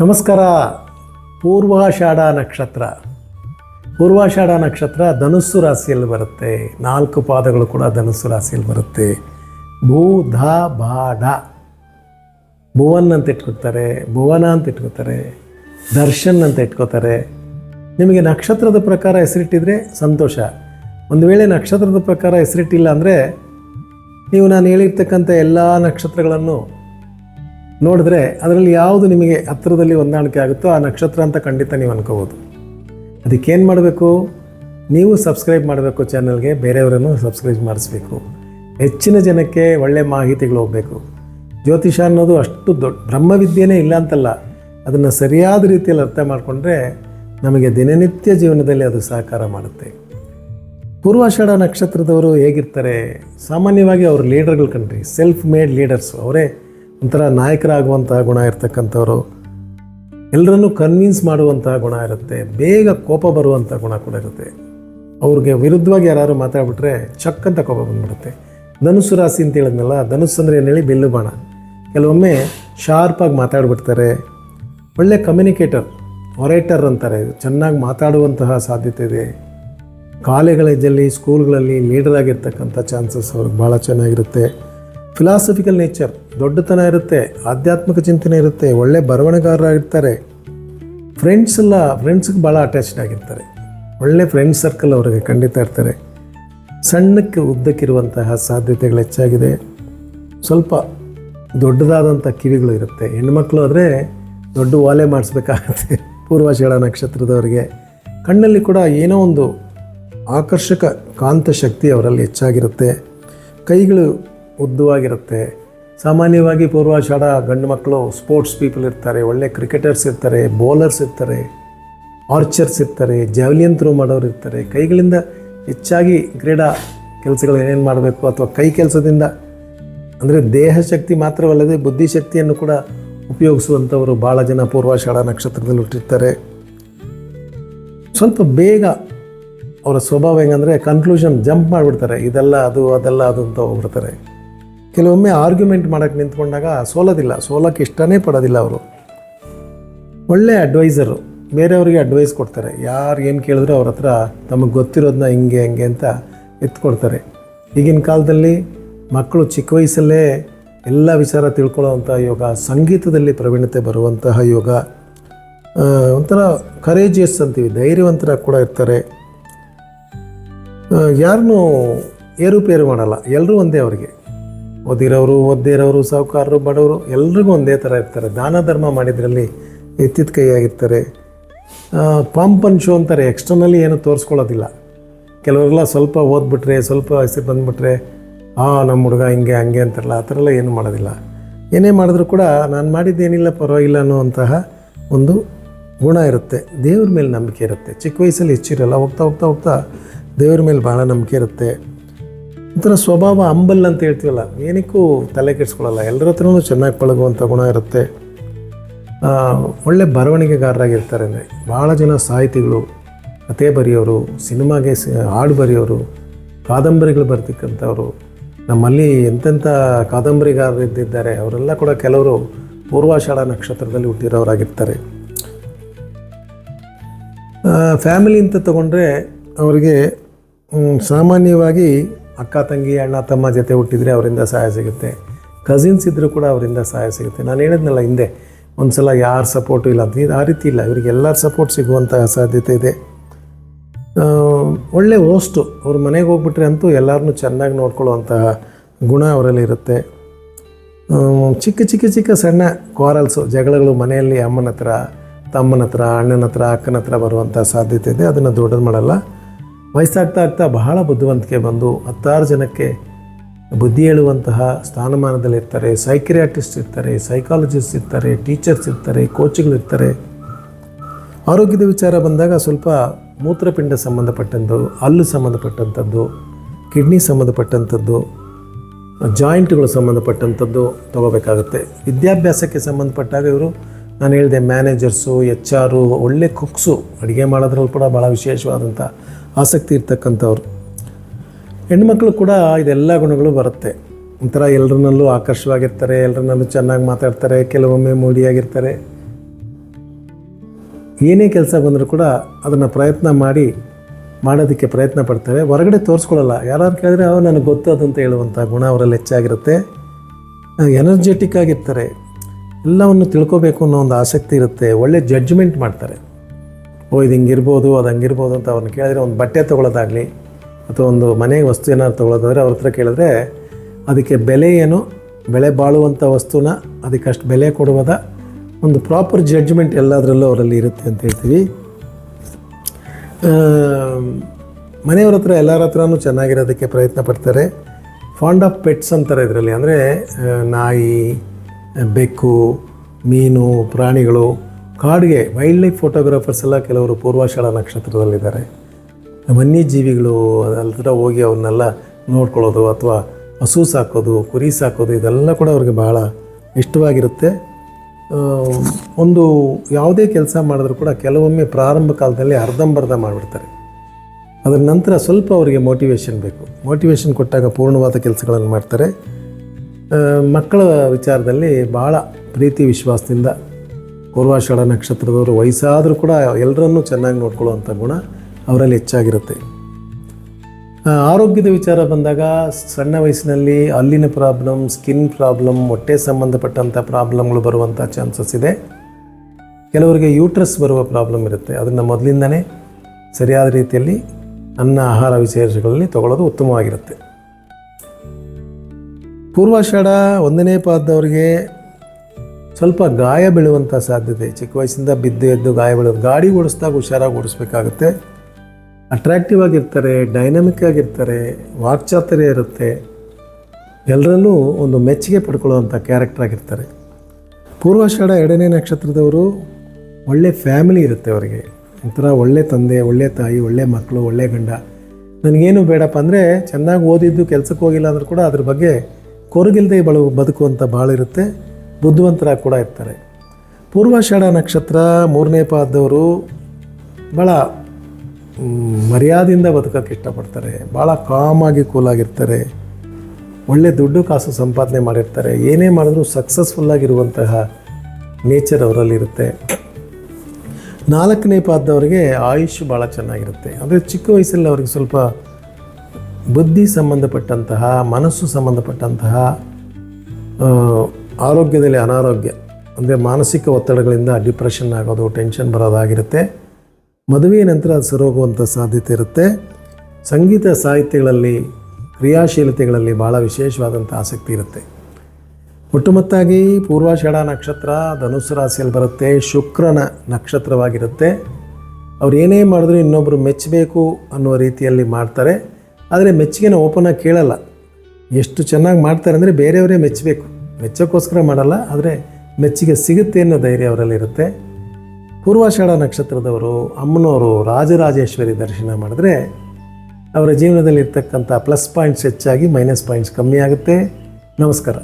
ನಮಸ್ಕಾರ. ಪೂರ್ವಾಷಾಢ ನಕ್ಷತ್ರ. ಪೂರ್ವಾಷಾಢ ನಕ್ಷತ್ರ ಧನುಸ್ಸು ರಾಶಿಯಲ್ಲಿ ಬರುತ್ತೆ. ನಾಲ್ಕು ಪಾದಗಳು ಕೂಡ ಧನುಸ್ಸು ರಾಶಿಯಲ್ಲಿ ಬರುತ್ತೆ. ಭೂ ಧ ಬಾ ಢ ಭುವನ್ ಅಂತ ಇಟ್ಕೋತಾರೆ. ಭುವನ ಅಂತ ಇಟ್ಕೋತಾರೆ. ದರ್ಶನ್ ಅಂತ ಇಟ್ಕೋತಾರೆ. ನಿಮಗೆ ನಕ್ಷತ್ರದ ಪ್ರಕಾರ ಹೆಸರಿಟ್ಟಿದ್ರೆ ಸಂತೋಷ. ಒಂದು ವೇಳೆ ನಕ್ಷತ್ರದ ಪ್ರಕಾರ ಹೆಸರಿಟ್ಟಿಲ್ಲ ಅಂದರೆ ನೀವು ನಾನು ಹೇಳಿರ್ತಕ್ಕಂಥ ಎಲ್ಲ ನಕ್ಷತ್ರಗಳನ್ನು ನೋಡಿದ್ರೆ ಅದರಲ್ಲಿ ಯಾವುದು ನಿಮಗೆ ಹತ್ತಿರದಲ್ಲಿ ಹೊಂದಾಣಿಕೆ ಆಗುತ್ತೋ ಆ ನಕ್ಷತ್ರ ಅಂತ ಖಂಡಿತ ನೀವು ಅನ್ಕೋಬೋದು. ಅದಕ್ಕೇನು ಮಾಡಬೇಕು? ನೀವು ಸಬ್ಸ್ಕ್ರೈಬ್ ಮಾಡಬೇಕು ಚಾನಲ್ಗೆ, ಬೇರೆಯವರನ್ನು ಸಬ್ಸ್ಕ್ರೈಬ್ ಮಾಡಿಸ್ಬೇಕು. ಹೆಚ್ಚಿನ ಜನಕ್ಕೆ ಒಳ್ಳೆಯ ಮಾಹಿತಿಗಳು ಹೋಗಬೇಕು. ಜ್ಯೋತಿಷ ಅನ್ನೋದು ಅಷ್ಟು ದೊಡ್ಡ ಬ್ರಹ್ಮವಿದ್ಯೆನೇ ಇಲ್ಲ ಅಂತಲ್ಲ. ಅದನ್ನು ಸರಿಯಾದ ರೀತಿಯಲ್ಲಿ ಅರ್ಥ ಮಾಡಿಕೊಂಡ್ರೆ ನಮಗೆ ದಿನನಿತ್ಯ ಜೀವನದಲ್ಲಿ ಅದು ಸಹಕಾರ ಮಾಡುತ್ತೆ. ಪೂರ್ವಾಷಾಢ ನಕ್ಷತ್ರದವರು ಹೇಗಿರ್ತಾರೆ? ಸಾಮಾನ್ಯವಾಗಿ ಅವರು ಲೀಡರ್ಗಳು ಕಣ್ರಿ ಸೆಲ್ಫ್ ಮೇಡ್ ಲೀಡರ್ಸು ಅವರೇ ಒಂಥರ ನಾಯಕರಾಗುವಂತಹ ಗುಣ ಇರ್ತಕ್ಕಂಥವ್ರು. ಎಲ್ಲರನ್ನೂ ಕನ್ವಿನ್ಸ್ ಮಾಡುವಂತಹ ಗುಣ ಇರುತ್ತೆ. ಬೇಗ ಕೋಪ ಬರುವಂಥ ಗುಣ ಕೂಡ ಇರುತ್ತೆ. ಅವ್ರಿಗೆ ವಿರುದ್ಧವಾಗಿ ಯಾರು ಮಾತಾಡ್ಬಿಟ್ರೆ ಚಕ್ ಅಂತ ಕೋಪ ಬಂದ್ಬಿಡುತ್ತೆ. ಧನುಸ್ಸು ರಾಶಿ ಅಂತ ಹೇಳಿದ್ನಲ್ಲ ಧನುಸ್ಸು ಅಂದರೆ ಏನು ಹೇಳಿ ಬಿಲ್ಲು ಬಾಣ. ಕೆಲವೊಮ್ಮೆ ಶಾರ್ಪಾಗಿ ಮಾತಾಡ್ಬಿಡ್ತಾರೆ. ಒಳ್ಳೆ ಕಮ್ಯುನಿಕೇಟರ್ ಒರೈಟರ್ ಅಂತಾರೆ. ಚೆನ್ನಾಗಿ ಮಾತಾಡುವಂತಹ ಸಾಧ್ಯತೆ ಇದೆ. ಕಾಲೇಜಲ್ಲಿ ಸ್ಕೂಲ್ಗಳಲ್ಲಿ ಲೀಡರ್ ಆಗಿರ್ತಕ್ಕಂಥ ಚಾನ್ಸಸ್ ಅವ್ರಿಗೆ ಭಾಳ ಚೆನ್ನಾಗಿರುತ್ತೆ. ಫಿಲಾಸಫಿಕಲ್ ನೇಚರ್ ದೊಡ್ಡತನ ಇರುತ್ತೆ, ಆಧ್ಯಾತ್ಮಿಕ ಚಿಂತನೆ ಇರುತ್ತೆ, ಒಳ್ಳೆ ಬರವಣಿಗಾರರಾಗಿರ್ತಾರೆ ಫ್ರೆಂಡ್ಸ್ ಎಲ್ಲ ಫ್ರೆಂಡ್ಸ್ಗೆ ಭಾಳ ಅಟ್ಯಾಚ್ಡ್ ಆಗಿರ್ತಾರೆ. ಒಳ್ಳೆ ಫ್ರೆಂಡ್ ಸರ್ಕಲ್ ಅವರಿಗೆ ಖಂಡಿತ ಇರ್ತಾರೆ. ಸಣ್ಣಕ್ಕೆ ಉದ್ದಕ್ಕಿರುವಂತಹ ಸಾಧ್ಯತೆಗಳು ಹೆಚ್ಚಾಗಿದೆ. ಸ್ವಲ್ಪ ದೊಡ್ಡದಾದಂಥ ಕಿವಿಗಳು ಇರುತ್ತೆ. ಹೆಣ್ಮಕ್ಳು ಆದರೆ ದೊಡ್ಡ ಓಲೆ ಮಾಡಿಸ್ಬೇಕಾಗತ್ತೆ. ಪೂರ್ವಾಷಾಢ ನಕ್ಷತ್ರದವರಿಗೆ. ಕಣ್ಣಲ್ಲಿ ಕೂಡ ಏನೋ ಒಂದು ಆಕರ್ಷಕ ಕಾಂತ ಶಕ್ತಿ ಅವರಲ್ಲಿ ಹೆಚ್ಚಾಗಿರುತ್ತೆ. ಕೈಗಳು ಉದ್ದವಾಗಿರುತ್ತೆ. ಸಾಮಾನ್ಯವಾಗಿ ಪೂರ್ವಾಷಾಢ ಗಂಡು ಮಕ್ಕಳು ಸ್ಪೋರ್ಟ್ಸ್ ಪೀಪಲ್ ಇರ್ತಾರೆ, ಒಳ್ಳೆ ಕ್ರಿಕೆಟರ್ಸ್ ಇರ್ತಾರೆ ಬೌಲರ್ಸ್ ಇರ್ತಾರೆ ಆರ್ಚರ್ಸ್ ಇರ್ತಾರೆ ಜಾವ್ಲಿಯನ್ ಥ್ರೋ ಮಾಡೋರು ಇರ್ತಾರೆ. ಕೈಗಳಿಂದ ಹೆಚ್ಚಾಗಿ ಕ್ರೀಡಾ ಕೆಲಸಗಳು ಏನೇನು ಮಾಡಬೇಕು ಅಥವಾ ಕೈ ಕೆಲಸದಿಂದ ಅಂದರೆ ದೇಹ ಶಕ್ತಿ ಮಾತ್ರವಲ್ಲದೆ ಬುದ್ಧಿಶಕ್ತಿಯನ್ನು ಕೂಡ ಉಪಯೋಗಿಸುವಂಥವರು ಭಾಳ ಜನ ಪೂರ್ವಾಷಾಢ ನಕ್ಷತ್ರದಲ್ಲಿ ಹುಟ್ಟಿರ್ತಾರೆ. ಸ್ವಲ್ಪ ಬೇಗ ಅವರ ಸ್ವಭಾವ ಹೆಂಗಂದರೆ ಕನ್ಕ್ಲೂಷನ್ ಜಂಪ್ ಮಾಡಿಬಿಡ್ತಾರೆ. ಇದೆಲ್ಲ ಅದು, ಅದೆಲ್ಲ ಅದು ಅಂತ ಹೋಗ್ಬಿಡ್ತಾರೆ. ಕೆಲವೊಮ್ಮೆ ಆರ್ಗ್ಯುಮೆಂಟ್ ಮಾಡೋಕ್ಕೆ ನಿಂತ್ಕೊಂಡಾಗ ಸೋಲೋದಿಲ್ಲ ಸೋಲೋಕ್ಕೆ ಇಷ್ಟನೇ ಪಡೋದಿಲ್ಲ ಅವರು. ಒಳ್ಳೆ ಅಡ್ವೈಸರು ಬೇರೆಯವರಿಗೆ ಅಡ್ವೈಸ್ ಕೊಡ್ತಾರೆ. ಯಾರು ಏನು ಕೇಳಿದ್ರು ಅವ್ರ ಹತ್ರ ತಮಗೆ ಗೊತ್ತಿರೋದನ್ನ ಹಿಂಗೆ, ಹಂಗೆ ಅಂತ ಎತ್ಕೊಡ್ತಾರೆ. ಈಗಿನ ಕಾಲದಲ್ಲಿ ಮಕ್ಕಳು ಚಿಕ್ಕ ವಯಸ್ಸಲ್ಲೇ ಎಲ್ಲ ವಿಚಾರ ತಿಳ್ಕೊಳ್ಳೋವಂಥ ಯೋಗ, ಸಂಗೀತದಲ್ಲಿ ಪ್ರವೀಣತೆ ಬರುವಂತಹ ಯೋಗ ಒಂಥರ ಕರೇಜಿಯಸ್ ಅಂತೀವಿ, ಧೈರ್ಯವಂತರ ಕೂಡ ಇರ್ತಾರೆ. ಯಾರನ್ನೂ ಏರುಪೇರು ಮಾಡಲ್ಲ ಎಲ್ಲರೂ ಒಂದೇ ಅವರಿಗೆ. ಓದಿರೋರು ಓದ್ದೇ ಇರೋರು ಸಾಹುಕಾರರು, ಬಡವರು ಎಲ್ರಿಗೂ ಒಂದೇ ಥರ ಇರ್ತಾರೆ. ದಾನ, ಧರ್ಮ ಮಾಡಿದ್ರಲ್ಲಿ ಎತ್ತಿದ ಕೈಯಾಗಿರ್ತಾರೆ. ಪಾಂಪನ್ ಶೋ ಅಂತಾರೆ. ಎಕ್ಸ್ಟರ್ನಲಿ ಏನು ತೋರಿಸ್ಕೊಳ್ಳೋದಿಲ್ಲ. ಕೆಲವರೆಲ್ಲ ಸ್ವಲ್ಪ ಓದ್ಬಿಟ್ರೆ, ಸ್ವಲ್ಪ ಹೆಸರು ಬಂದುಬಿಟ್ರೆ, ಆ ನಮ್ಮ ಹುಡುಗ ಹಿಂಗೆ, ಹಂಗೆ ಅಂತಾರಲ್ಲ, ಆ ಥರ ಎಲ್ಲ ಏನು ಮಾಡೋದಿಲ್ಲ. ಏನೇ ಮಾಡಿದ್ರು ಕೂಡ ನಾನು ಮಾಡಿದ್ದೇನಿಲ್ಲ ಪರವಾಗಿಲ್ಲ ಅನ್ನುವಂತಹ ಒಂದು ಗುಣ ಇರುತ್ತೆ. ದೇವ್ರ ಮೇಲೆ ನಂಬಿಕೆ ಇರುತ್ತೆ. ಚಿಕ್ಕ ವಯಸ್ಸಲ್ಲಿ ಹೆಚ್ಚಿರಲ್ಲ, ಹೋಗ್ತಾ ಹೋಗ್ತಾ ಹೋಗ್ತಾ ದೇವ್ರ ಮೇಲೆ ಭಾಳ ನಂಬಿಕೆ ಇರುತ್ತೆ. ಒಂಥರ ಸ್ವಭಾವ ಅಂಬಲ್ ಅಂತ ಹೇಳ್ತೀವಲ್ಲ, ಏನಕ್ಕೂ ತಲೆ ಕೆಡಿಸ್ಕೊಳ್ಳಲ್ಲ ಎಲ್ಲರ ಹತ್ರನೂ ಚೆನ್ನಾಗಿ ಪಳಗುವಂಥ ಗುಣ ಇರುತ್ತೆ. ಒಳ್ಳೆ ಬರವಣಿಗೆಗಾರರಾಗಿರ್ತಾರೆ ಭಾಳ ಜನ ಸಾಹಿತಿಗಳು ಕತೆ ಬರೆಯೋರು, ಸಿನಿಮಾಗೆ ಹಾಡು ಬರೆಯೋರು, ಕಾದಂಬರಿಗಳು ಬರ್ತಕ್ಕಂಥವ್ರು ನಮ್ಮಲ್ಲಿ ಎಂತೆಂಥ ಕಾದಂಬರಿಗಾರರು ಇದ್ದಿದ್ದಾರೆ, ಅವರೆಲ್ಲ ಕೂಡ ಕೆಲವರು ಪೂರ್ವಾಷಾಢ ನಕ್ಷತ್ರದಲ್ಲಿ ಹುಟ್ಟಿರೋರಾಗಿರ್ತಾರೆ. ಫ್ಯಾಮಿಲಿ ಅಂತ ತಗೊಂಡ್ರೆ ಅವರಿಗೆ ಸಾಮಾನ್ಯವಾಗಿ ಅಕ್ಕ ತಂಗಿ, ಅಣ್ಣ, ತಮ್ಮ ಜೊತೆ ಹುಟ್ಟಿದರೆ ಅವರಿಂದ ಸಹಾಯ ಸಿಗುತ್ತೆ. ಕಸಿನ್ಸ್ ಇದ್ದರೂ ಕೂಡ ಅವರಿಂದ ಸಹಾಯ ಸಿಗುತ್ತೆ. ನಾನು ಹೇಳಿದ್ನಲ್ಲ ಹಿಂದೆ ಒಂದು ಸಲ ಯಾರ ಸಪೋರ್ಟು ಇಲ್ಲ ಅಂತ. ಇದು ಆ ರೀತಿ ಇಲ್ಲ. ಇವರಿಗೆ ಎಲ್ಲರ ಸಪೋರ್ಟ್ ಸಿಗುವಂತಹ ಸಾಧ್ಯತೆ ಇದೆ. ಒಳ್ಳೆ ಹೋಸ್ಟು ಅವ್ರ ಮನೆಗೆ ಹೋಗ್ಬಿಟ್ರೆ ಅಂತೂ ಎಲ್ಲರನ್ನೂ ಚೆನ್ನಾಗಿ ನೋಡ್ಕೊಳ್ಳುವಂತಹ ಗುಣ ಅವರಲ್ಲಿ ಇರುತ್ತೆ. ಚಿಕ್ಕ ಚಿಕ್ಕ ಚಿಕ್ಕ ಸಣ್ಣ ಕ್ವಾರಲ್ಸು ಜಗಳಗಳು ಮನೆಯಲ್ಲಿ ಅಮ್ಮನ ಹತ್ರ ತಮ್ಮನ ಹತ್ರ ಅಣ್ಣನ ಹತ್ರ ಅಕ್ಕನ ಹತ್ರ ಬರುವಂಥ ಸಾಧ್ಯತೆ ಇದೆ. ಅದನ್ನು ದೊಡ್ಡದು ಮಾಡಲ್ಲ. ವಯಸ್ಸಾಗ್ತಾ ಆಗ್ತಾ ಬಹಳ ಬುದ್ಧಿವಂತಿಕೆ ಬಂದು ಹತ್ತಾರು ಜನಕ್ಕೆ ಬುದ್ಧಿ ಹೇಳುವಂತಹ ಸ್ಥಾನಮಾನದಲ್ಲಿರ್ತಾರೆ. ಸೈಕ್ರಿಯಾಟಿಸ್ಟ್ ಇರ್ತಾರೆ ಸೈಕಾಲಜಿಸ್ಟ್ ಇರ್ತಾರೆ ಟೀಚರ್ಸ್ ಇರ್ತಾರೆ ಕೋಚ್ಗಳಿರ್ತಾರೆ ಆರೋಗ್ಯದ ವಿಚಾರ ಬಂದಾಗ ಸ್ವಲ್ಪ ಮೂತ್ರಪಿಂಡ ಸಂಬಂಧಪಟ್ಟಂಥದ್ದು ಹಲ್ಲು ಸಂಬಂಧಪಟ್ಟಂಥದ್ದು ಕಿಡ್ನಿ ಸಂಬಂಧಪಟ್ಟಂಥದ್ದು ಜಾಯಿಂಟ್ಗಳು ಸಂಬಂಧಪಟ್ಟಂಥದ್ದು ತಗೋಬೇಕಾಗುತ್ತೆ. ವಿದ್ಯಾಭ್ಯಾಸಕ್ಕೆ ಸಂಬಂಧಪಟ್ಟಾಗ ಇವರು ನಾನು ಹೇಳಿದೆ ಮ್ಯಾನೇಜರ್ಸು ಎಚ್ ಆರು ಒಳ್ಳೆ ಕುಕ್ಸು ಅಡುಗೆ ಮಾಡೋದ್ರಲ್ಲಿ ಕೂಡ ಭಾಳ ವಿಶೇಷವಾದಂಥ ಆಸಕ್ತಿ ಇರ್ತಕ್ಕಂಥವ್ರು. ಹೆಣ್ಮಕ್ಳು ಕೂಡ ಇದೆಲ್ಲ ಗುಣಗಳು ಬರುತ್ತೆ. ಒಂಥರ ಎಲ್ಲರನ್ನಲ್ಲೂ ಆಕರ್ಷವಾಗಿರ್ತಾರೆ ಎಲ್ಲರನ್ನಲ್ಲೂ ಚೆನ್ನಾಗಿ ಮಾತಾಡ್ತಾರೆ, ಕೆಲವೊಮ್ಮೆ ಮೂಡಿಯಾಗಿರ್ತಾರೆ. ಏನೇ ಕೆಲಸ ಬಂದರೂ ಕೂಡ ಅದನ್ನು ಪ್ರಯತ್ನ ಮಾಡಿ ಮಾಡೋದಕ್ಕೆ ಪ್ರಯತ್ನ ಪಡ್ತಾರೆ ಹೊರಗಡೆ ತೋರಿಸ್ಕೊಳ್ಳಲ್ಲ ಯಾರು ಕೇಳಿದ್ರೆ ಅವ್ರು ನನಗೆ ಗೊತ್ತು ಅದು ಅಂತ ಹೇಳುವಂಥ ಗುಣ ಅವರಲ್ಲಿ ಹೆಚ್ಚಾಗಿರುತ್ತೆ. ಎನರ್ಜೆಟಿಕ್ ಆಗಿರ್ತಾರೆ. ಎಲ್ಲವನ್ನು ತಿಳ್ಕೊಬೇಕು ಅನ್ನೋ ಒಂದು ಆಸಕ್ತಿ ಇರುತ್ತೆ. ಒಳ್ಳೆ ಜಡ್ಜ್ಮೆಂಟ್ ಮಾಡ್ತಾರೆ. ಓ, ಇದು ಹಿಂಗಿರ್ಬೋದು, ಅದು ಹಂಗಿರ್ಬೋದು ಅಂತ ಅವ್ರನ್ನ ಕೇಳಿದ್ರೆ ಒಂದು ಬಟ್ಟೆ ತೊಗೊಳೋದಾಗಲಿ ಅಥವಾ ಒಂದು ಮನೆ ವಸ್ತು ಏನಾದ್ರು ತೊಗೊಳೋದಾದ್ರೆ ಅವ್ರ ಹತ್ರ ಕೇಳಿದ್ರೆ ಅದಕ್ಕೆ ಬೆಲೆ ಏನು, ಬೆಲೆ ಬಾಳುವಂಥ ವಸ್ತುನ ಅದಕ್ಕೆ ಅಷ್ಟು ಬೆಲೆ ಕೊಡುವುದ ಒಂದು ಪ್ರಾಪರ್ ಜಡ್ಜ್ಮೆಂಟ್ ಎಲ್ಲದರಲ್ಲೂ ಅವರಲ್ಲಿ ಇರುತ್ತೆ ಅಂತ ಹೇಳ್ತೀವಿ. ಮನೆಯವ್ರ ಹತ್ರ, ಎಲ್ಲರ ಹತ್ರನೂ ಚೆನ್ನಾಗಿರೋದಕ್ಕೆ ಪ್ರಯತ್ನ ಪಡ್ತಾರೆ. ಫಾಂಡ್ ಆಫ್ ಪೆಟ್ಸ್ ಅಂತಾರೆ ಇದರಲ್ಲಿ. ಅಂದರೆ ನಾಯಿ, ಬೆಕ್ಕು, ಮೀನು, ಪ್ರಾಣಿಗಳು ಕಾಡಿಗೆ ವೈಲ್ಡ್ ಲೈಫ್ ಫೋಟೋಗ್ರಾಫರ್ಸ್ ಎಲ್ಲ ಕೆಲವರು ಪೂರ್ವಾಷಾಢ ನಕ್ಷತ್ರದಲ್ಲಿದ್ದಾರೆ. ವನ್ಯಜೀವಿಗಳು ಅದರ ಹೋಗಿ ಅವನ್ನೆಲ್ಲ ನೋಡ್ಕೊಳ್ಳೋದು ಅಥವಾ ಹಸು ಸಾಕೋದು, ಕುರಿ ಸಾಕೋದು, ಇದೆಲ್ಲ ಕೂಡ ಅವ್ರಿಗೆ ಬಹಳ ಇಷ್ಟವಾಗಿರುತ್ತೆ. ಒಂದು ಯಾವುದೇ ಕೆಲಸ ಮಾಡಿದ್ರು ಕೂಡ ಕೆಲವೊಮ್ಮೆ ಪ್ರಾರಂಭ ಕಾಲದಲ್ಲಿ ಅರ್ಧಂಬರ್ಧ ಮಾಡಿಬಿಡ್ತಾರೆ. ಅದರ ನಂತರ ಸ್ವಲ್ಪ ಅವರಿಗೆ ಮೋಟಿವೇಶನ್ ಬೇಕು. ಮೋಟಿವೇಶನ್ ಕೊಟ್ಟಾಗ ಪೂರ್ಣವಾದ ಕೆಲಸಗಳನ್ನು ಮಾಡ್ತಾರೆ. ಮಕ್ಕಳ ವಿಚಾರದಲ್ಲಿ ಭಾಳ ಪ್ರೀತಿ ವಿಶ್ವಾಸದಿಂದ ಪೂರ್ವಾಷಾಢ ನಕ್ಷತ್ರದವರು ವಯಸ್ಸಾದರೂ ಕೂಡ ಎಲ್ಲರನ್ನೂ ಚೆನ್ನಾಗಿ ನೋಡ್ಕೊಳ್ಳುವಂಥ ಗುಣ ಅವರಲ್ಲಿ ಹೆಚ್ಚಾಗಿರುತ್ತೆ. ಆರೋಗ್ಯದ ವಿಚಾರ ಬಂದಾಗ ಸಣ್ಣ ವಯಸ್ಸಿನಲ್ಲಿ ಅಲ್ಲಿನ ಪ್ರಾಬ್ಲಮ್, ಸ್ಕಿನ್ ಪ್ರಾಬ್ಲಮ್, ಹೊಟ್ಟೆ ಸಂಬಂಧಪಟ್ಟಂಥ ಪ್ರಾಬ್ಲಮ್ಗಳು ಬರುವಂಥ ಚಾನ್ಸಸ್ ಇದೆ. ಕೆಲವರಿಗೆ ಯೂಟ್ರಸ್ ಬರುವ ಪ್ರಾಬ್ಲಮ್ ಇರುತ್ತೆ. ಅದನ್ನು ಮೊದಲಿಂದನೇ ಸರಿಯಾದ ರೀತಿಯಲ್ಲಿ ಅನ್ನ, ಆಹಾರ ವಿಶೇಷಗಳಲ್ಲಿ ತಗೊಳ್ಳೋದು ಉತ್ತಮವಾಗಿರುತ್ತೆ. ಪೂರ್ವಾಷಾಢ ಒಂದನೇ ಪಾದದವರಿಗೆ ಸ್ವಲ್ಪ ಗಾಯ ಬೀಳುವಂಥ ಸಾಧ್ಯತೆ ಚಿಕ್ಕ ವಯಸ್ಸಿಂದ ಬಿದ್ದು ಎದ್ದು ಗಾಯ ಬೀಳೋದು ಗಾಡಿ ಓಡಿಸ್ದಾಗ ಹುಷಾರಾಗಿ ಓಡಿಸ್ಬೇಕಾಗುತ್ತೆ. ಅಟ್ರಾಕ್ಟಿವ್ ಆಗಿರ್ತಾರೆ ಡೈನಮಿಕ್ ಆಗಿರ್ತಾರೆ ವಾಕ್ಚಾತುರ್ಯ ಇರುತ್ತೆ. ಎಲ್ಲರಲ್ಲೂ ಒಂದು ಮೆಚ್ಚುಗೆ ಪಡ್ಕೊಳ್ಳುವಂಥ ಕ್ಯಾರೆಕ್ಟರ್ ಆಗಿರ್ತಾರೆ. ಪೂರ್ವಾಷಾಢ ಎರಡನೇ ನಕ್ಷತ್ರದವರು ಒಳ್ಳೆ ಫ್ಯಾಮಿಲಿ ಇರುತ್ತೆ ಅವರಿಗೆ. ಒಂಥರ ಒಳ್ಳೆ ತಂದೆ, ಒಳ್ಳೆ ತಾಯಿ, ಒಳ್ಳೆ ಮಕ್ಕಳು ಒಳ್ಳೆ ಗಂಡ. ನನಗೇನು ಬೇಡಪ್ಪ ಅಂದರೆ ಚೆನ್ನಾಗಿ ಓದಿದ್ದು ಕೆಲಸಕ್ಕೆ ಹೋಗಿಲ್ಲ ಅಂದರೂ ಕೂಡ ಅದ್ರ ಬಗ್ಗೆ ಕೊರಗಿಲ್ಲದೆ ಬಳು ಬದುಕುವಂಥ ಭಾಳ ಇರುತ್ತೆ. ಬುದ್ಧಿವಂತರಾಗಿ ಕೂಡ ಇರ್ತಾರೆ. ಪೂರ್ವಾಷಾಢ ನಕ್ಷತ್ರ ಮೂರನೇ ಪಾದದವರು ಭಾಳ ಮರ್ಯಾದೆಯಿಂದ ಬದುಕೋಕ್ಕೆ ಇಷ್ಟಪಡ್ತಾರೆ. ಭಾಳ ಕಾಮಾಗಿ ಕೂಲಾಗಿರ್ತಾರೆ. ಒಳ್ಳೆ ದುಡ್ಡು ಕಾಸು ಸಂಪಾದನೆ ಮಾಡಿರ್ತಾರೆ. ಏನೇ ಮಾಡಿದ್ರೂ ಸಕ್ಸಸ್ಫುಲ್ಲಾಗಿರುವಂತಹ ನೇಚರ್ ಅವರಲ್ಲಿರುತ್ತೆ ನಾಲ್ಕನೇ ಪಾದದವರಿಗೆ ಆಯುಷ್ ಭಾಳ ಚೆನ್ನಾಗಿರುತ್ತೆ. ಅಂದರೆ ಚಿಕ್ಕ ವಯಸ್ಸಲ್ಲಿ ಅವ್ರಿಗೆ ಸ್ವಲ್ಪ ಬುದ್ಧಿ ಸಂಬಂಧಪಟ್ಟಂತಹ, ಮನಸ್ಸು ಸಂಬಂಧಪಟ್ಟಂತಹ ಆರೋಗ್ಯದಲ್ಲಿ ಅನಾರೋಗ್ಯ, ಅಂದರೆ ಮಾನಸಿಕ ಒತ್ತಡಗಳಿಂದ ಡಿಪ್ರೆಷನ್ ಆಗೋದು, ಟೆನ್ಷನ್ ಬರೋದಾಗಿರುತ್ತೆ ಮದುವೆಯ ನಂತರ ಅದು ಸರೋಗುವಂಥ ಸಾಧ್ಯತೆ ಇರುತ್ತೆ. ಸಂಗೀತ ಸಾಹಿತ್ಯಗಳಲ್ಲಿ, ಕ್ರಿಯಾಶೀಲತೆಗಳಲ್ಲಿ ಭಾಳ ವಿಶೇಷವಾದಂಥ ಆಸಕ್ತಿ ಇರುತ್ತೆ. ಒಟ್ಟುಮೊತ್ತಾಗಿ ಪೂರ್ವಾಷಾಢ ನಕ್ಷತ್ರ ಧನುಸು ರಾಶಿಯಲ್ಲಿ ಬರುತ್ತೆ, ಶುಕ್ರನ ನಕ್ಷತ್ರವಾಗಿರುತ್ತೆ. ಅವ್ರು ಏನೇ ಮಾಡಿದ್ರು ಇನ್ನೊಬ್ಬರು ಮೆಚ್ಚಬೇಕು ಅನ್ನುವ ರೀತಿಯಲ್ಲಿ ಮಾಡ್ತಾರೆ. ಆದರೆ ಮೆಚ್ಚುಗೆನ ಓಪನಾಗಿ ಕೇಳಲ್ಲ. ಎಷ್ಟು ಚೆನ್ನಾಗಿ ಮಾಡ್ತಾರೆ ಅಂದರೆ ಬೇರೆಯವರೇ ಮೆಚ್ಚಬೇಕು. ಮೆಚ್ಚೋಕ್ಕೋಸ್ಕರ ಮಾಡಲ್ಲ, ಆದರೆ ಮೆಚ್ಚುಗೆ ಸಿಗುತ್ತೆ ಅನ್ನೋ ಧೈರ್ಯ ಅವರಲ್ಲಿ ಇರುತ್ತೆ. ಪೂರ್ವಾಷಾಢ ನಕ್ಷತ್ರದವರು, ಅಮ್ಮನವರು ರಾಜರಾಜೇಶ್ವರಿ ದರ್ಶನ ಮಾಡಿದ್ರೆ ಅವರ ಜೀವನದಲ್ಲಿ ಇರ್ತಕ್ಕಂಥ ಪ್ಲಸ್ ಪಾಯಿಂಟ್ಸ್ ಹೆಚ್ಚಾಗಿ ಮೈನಸ್ ಪಾಯಿಂಟ್ಸ್ ಕಮ್ಮಿ ಆಗುತ್ತೆ. ನಮಸ್ಕಾರ.